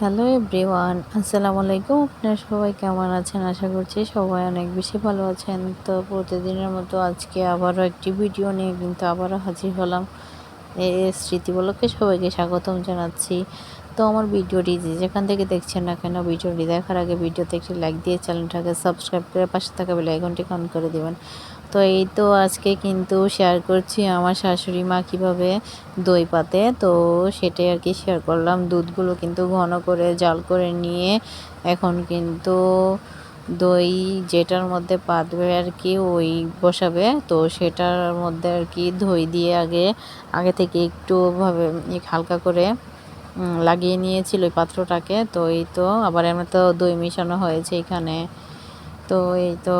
Hello everyone, আসসালামু আলাইকুম। আপনারা সবাই কেমন আছেন? আশা করছি সবাই অনেক বেশি ভালো আছেন। তো প্রতিদিনের মতো আজকে আবারও একটি ভিডিও নিয়ে কিন্তু আবারও হাজির হলাম। এই স্মৃতিবলকে সবাইকে স্বাগতম জানাচ্ছি। তো আমার ভিডিওটি যেখান থেকে দেখছেন না কেন ভিডিওটি দেখার আগে ভিডিওতে একটি লাইক দিয়ে চ্যানেলটাকে সাবস্ক্রাইব করে পাশে থাকা বেলে আইকনটি অন করে দেবেন। তো এই তো আজকে কিন্তু শেয়ার করছি আমার শাশুড়ি মা কীভাবে দই পাতে, তো সেটাই আর কি শেয়ার করলাম। দুধগুলো কিন্তু ঘন করে জাল করে নিয়ে এখন কিন্তু দই যেটার মধ্যে পাতবে আর কি ওই বসাবে, তো সেটার মধ্যে আর কি দই দিয়ে আগে আগে থেকে একটু ভাবে, হালকা করে লাগিয়ে নিয়েছিল ওই পাত্রটাকে। তো এই তো আবার এমনি তো দই মিশানো হয়েছে এখানে। তো এই তো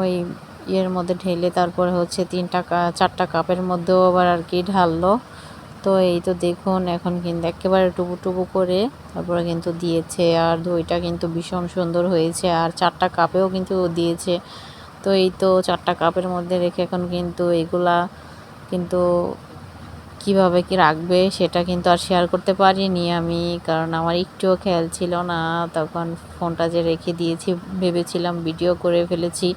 ওই ইয়ের মধ্যে ঢেলে তারপরে হচ্ছে তিনটা চারটা কাপের মধ্যেও আবার আর কি ঢাললো। তো এই তো দেখুন, এখন কিন্তু একেবারে টুবু টুবু করে তারপরে কিন্তু দিয়েছে। আর দইটা কিন্তু ভীষণ সুন্দর হয়েছে। আর চারটা কাপেও কিন্তু দিয়েছে। তো এই তো চারটা কাপের মধ্যে রেখে এখন কিন্তু এগুলা কিন্তু কীভাবে কি রাখবে সেটা কিন্তু আর শেয়ার করতে পারিনি আমি, কারণ আমার একটুও খেয়াল ছিল না। তখন ফোনটা যে রেখে দিয়েছি, ভেবেছিলাম ভিডিও করে ফেলেছি।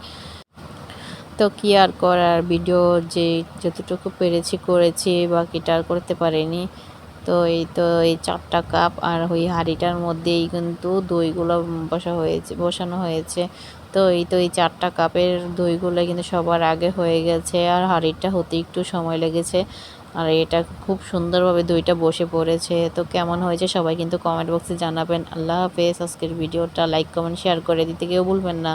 তো কি আর করার ভিডিও যে যতটুকু পেরেছি করেছি, বাকিটা আর করতে পারিনি। তো এই তো এই চারটা কাপ আর ওই হাঁড়িটার মধ্যেই কিন্তু দইগুলো বসা হয়েছে, বসানো হয়েছে। তো এই তো এই চারটা কাপের দইগুলো কিন্তু সবার আগে হয়ে গেছে, আর হাঁড়িটা হতে একটু সময় লেগেছে। আর এটা খুব সুন্দরভাবে দুইটা বসে পড়েছে। তো কেমন হয়েছে সবাই কিন্তু কমেন্ট বক্সে জানাবেন। আল্লাহ হাফেজ। আজকের ভিডিওটা লাইক কমেন্ট শেয়ার করে দিতে কেউ ভুলবেন না।